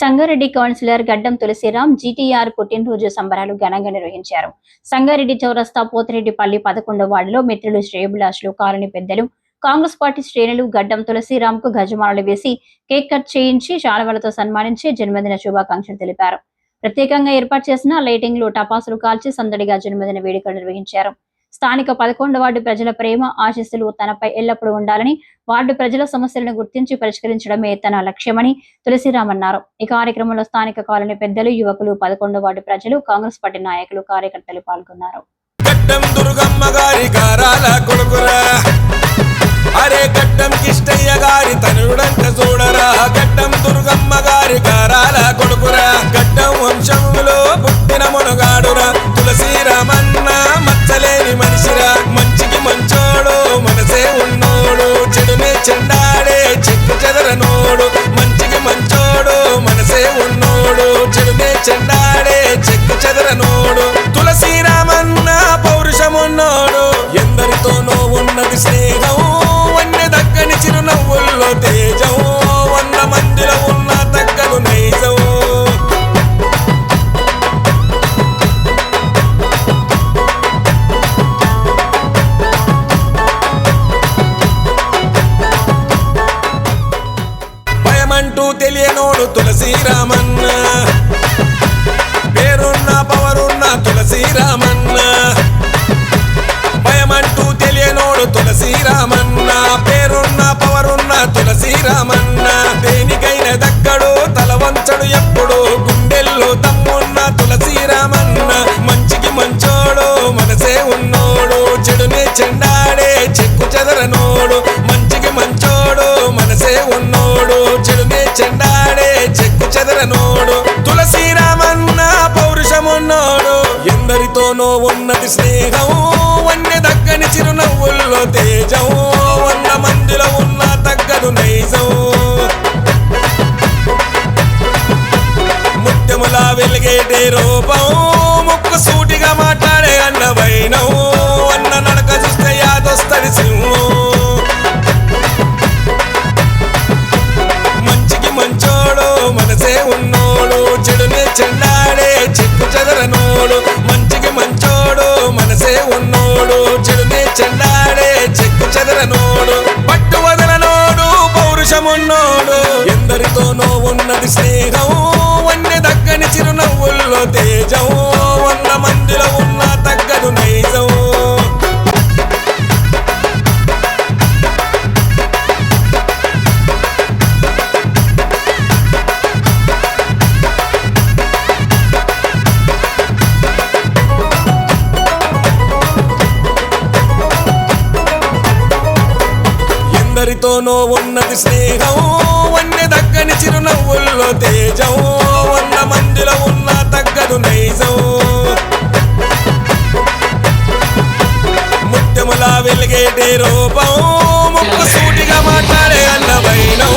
Sangareddy councillor గడ్డం Tulasiram GTR పుట్టినరోజు సంబరాలు ఘనంగా నిర్వహించారు. సంగారెడ్డి చౌరస్తా పోతిరెడ్డిపల్లి పదకొండవ వార్డులో మిత్రులు శ్రేయభిలాషులు కాలనీ పెద్దలు కాంగ్రెస్ పార్టీ శ్రేణులు గడ్డం తులసిరాం కు గజమాలలు వేసి కేక్ కట్ చేయించి శాలవలతో సన్మానించి జన్మదిన శుభాకాంక్షలు తెలిపారు. ప్రత్యేకంగా ఏర్పాటు చేసిన లైటింగ్లు టపాసులు కాల్చి సందడిగా జన్మదిన వేడుకలు నిర్వహించారు. స్థానిక పదకొండు వార్డు ప్రజల ప్రేమ ఆశీస్సులు తనపై ఎల్లప్పుడూ ఉండాలని వార్డు ప్రజల సమస్యలను గుర్తించి పరిష్కరించడమే తన లక్ష్యమని తులసిరామ్ అన్నారు. ఈ కార్యక్రమంలో స్థానిక కాలనీ పెద్దలు యువకులు పదకొండు వార్డు ప్రజలు కాంగ్రెస్ పార్టీ నాయకులు కార్యకర్తలు పాల్గొన్నారు. అరే గడ్డం కిష్టయ్య గారి తనుడంత చూడరా. గడ్డం దుర్గమ్మ గారి చెడునే తులసిరామన్న దేనికైన దక్కడు తల వంచడు ఎప్పుడు. గుండెల్లో తమ్మున్న తులసీరామన్న మంచికి మంచోడు మనసే ఉన్నోడు. చెడునే చెండాడే చెక్కు చెదరనోడు. మంచికి మంచోడు మనసే ఉన్నోడు. చెడునే చెండాడే చెక్కు చెదరనోడు. తులసీరామన్న పౌరుషమున్నోడు. ఎందరితోనో ఉన్నది స్నేహం వన్నె దక్కని చిరునవ్వుల్లో తేజం. వంద మందిలో ఉన్న తగ్గదు నైజం. ముత్యములా వెలిగేటి రూపం. ముక్కు సూటిగా మాట్లాడే అన్న వైనం. అన్న నడక చూస్తే యాదొస్తది సింహం. మంచికి మంచోడు మనసే ఉన్నోడు. చెడుని చెండాడే చెక్కు చెదరనోడు. మంచికి మంచోడు మనసే ఉన్నోడు. చెడుని చెక్కు చెదరనోడు పట్టు వదలనోడు పౌరుషమున్నోడు. ఎందరితోనో ఉన్నది ఎందరితోనో ఉన్నది స్నేహం వన్య దక్కని చిరునవ్వుల్లో తేజం వంద మందిలో ఉన్న తగ్గదు నైజం ముత్యములా వెలిగేటే రూపం ముక్కు సూటిగా మాట్లాడే అన్న వైనం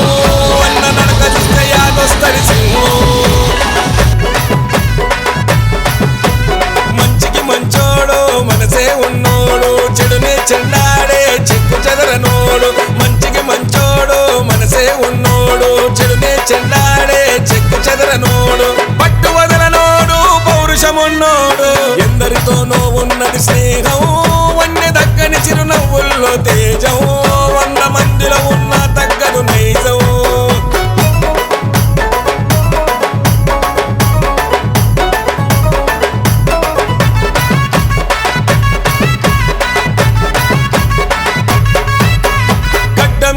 అన్న నడక చూస్తే యాదొస్తది సింహం మంచికి మంచోడు మనసే ఉన్నోడు చెడునే చెండాడే పౌరుషమున్నోడు ఎందరితోనో ఉన్నది స్నేహం వన్య దక్కని చిరునవ్వుల్లో తేజం వంద మందిలో ఉన్న తగ్గదు నైజం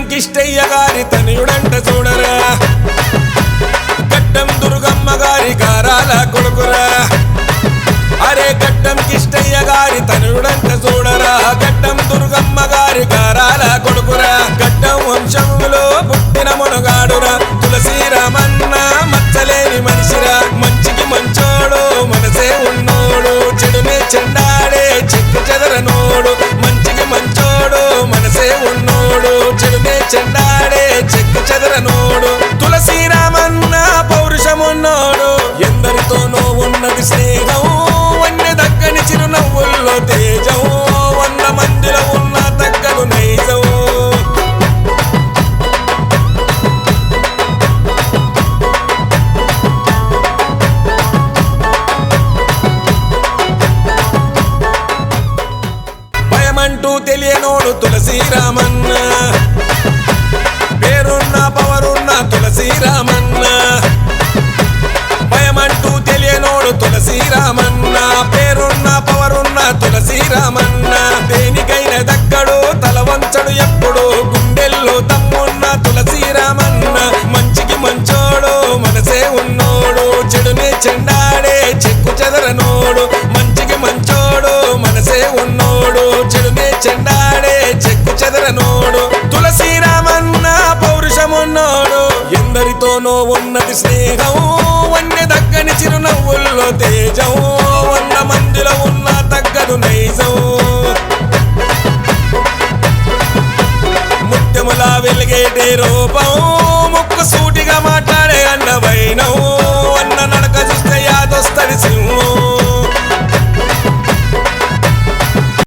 కిష్టయ్య గారి తనయుడంట చూడరా. గడ్డం దుర్గమ్మ గారి గారాల కొడుకురా. అరే గడ్డం కిష్టయ్య గారి తనుడంత చూడరా. గడ్డం దుర్గమ్మ గారి గారాల కొడుకురా. గడ్డం వంశములో పుట్టిన మునగాడురా. తులసిరామన్న మచ్చలేని మనిషిరా. మంచికి మంచోడు మనసే ఉన్నోడు. చెడునే చెండాడే చెక్కు చెదరనోడు మంచికి మంచోడు మనసే ఉన్నోడు. చెడునే చెండాడే చెక్కు చెదరనోడు తులసిరామన్న పౌరుషమున్నోడు. ఎందరితోనో ఉన్నది శ్రీ చెడు పేరున్న పవరున్న తులసి రామన్న భయమంటూ తెలియనోడు తులసి రామన్న పేరున్న పవరున్న తులసి రామన్న దేనికైనా దక్కడు తల వంచడు ఎప్పుడు. గుండెల్లో తమ్మున్న తులసి రామన్న మంచికి మంచోడు మనసే ఉన్నోడు. చెడునే చెండాడే చెక్కు చెదరనోడు. చెండాడే చెక్కు చెదరనోడు తులసీరామన్న పౌరుషమున్నోడు. ఎందరితోనో ఉన్నది స్నేహం వన్య దక్కని చిరునవ్వుల్లో తేజం వంద మందిలో ఉన్న తగ్గదు నైజం. ముత్యములా వెలిగేటే రూపం ముక్కు సూటిగా మాట్లాడే అన్న వైనం అన్న నడక చూస్తే యాదొస్తది సింహం.